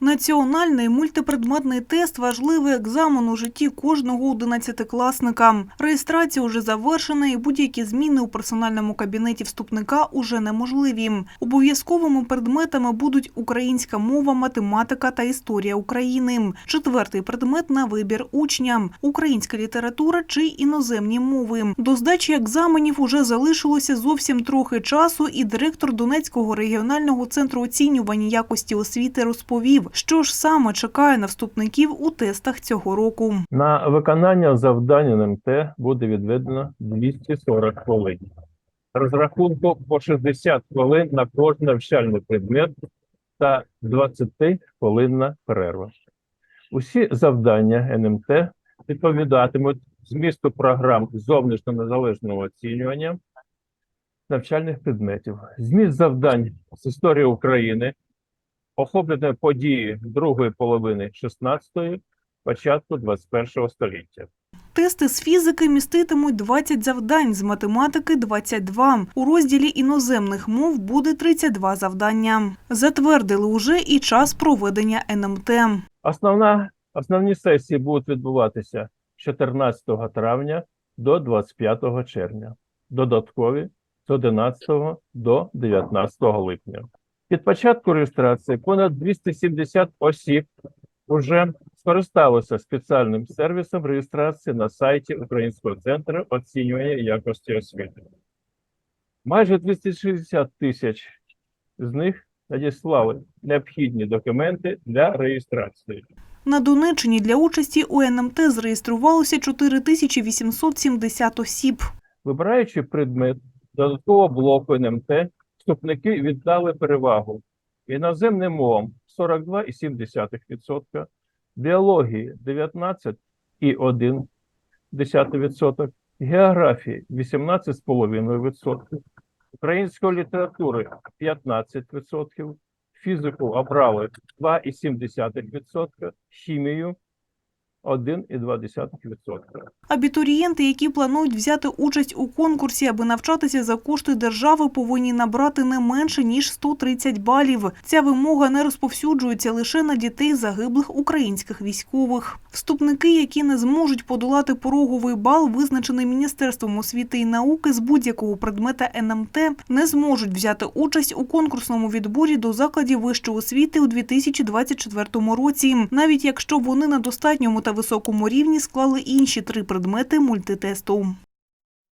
Національний мультипредметний тест важливий екзамен у житті кожного одинадцятикласника. Реєстрація уже завершена, і будь-які зміни у персональному кабінеті вступника уже неможливі. Обов'язковими предметами будуть українська мова, математика та історія України. Четвертий предмет на вибір учня – українська література чи іноземні мови. До здачі екзаменів уже залишилося зовсім трохи часу, і директор Донецького регіонального центру оцінювання якості освіти розповів, що ж саме чекає на вступників у тестах цього року. На виконання завдань НМТ буде відведено 240 хвилин. Розрахунку по 60 хвилин на кожен навчальний предмет та 20 хвилинна перерва. Усі завдання НМТ відповідатимуть змісту програм зовнішньо незалежного оцінювання навчальних предметів. Зміст завдань з історії України охоплює події другої половини 16-ї, початку 21-го століття. Тести з фізики міститимуть 20 завдань, з математики – 22. У розділі іноземних мов буде 32 завдання. Затвердили уже і час проведення НМТ. Основна, основні сесії будуть відбуватися з 14 травня до 25 червня, додаткові з 11 до 19 липня. Від початку реєстрації понад 270 осіб вже скористалося спеціальним сервісом реєстрації на сайті Українського центру оцінювання якості освіти. Майже 260 тисяч з них надіслали необхідні документи для реєстрації. На Донеччині для участі у НМТ зареєструвалося 4870 осіб. Вибираючи предмет додаткового блоку НМТ, вступники віддали перевагу іноземним мовам 42,7%, біології 19,1%, географії 18,5%, української літератури 15%, фізику обрали 2,7%, хімію 1,2%. Абітурієнти, які планують взяти участь у конкурсі, аби навчатися за кошти держави, повинні набрати не менше ніж 130 балів. Ця вимога не розповсюджується лише на дітей загиблих українських військових. Вступники, які не зможуть подолати пороговий бал, визначений Міністерством освіти і науки з будь-якого предмета НМТ, не зможуть взяти участь у конкурсному відборі до закладів вищої освіти у 2024 році, навіть якщо вони на достатньому та високому рівні склали інші три предмети мультитесту.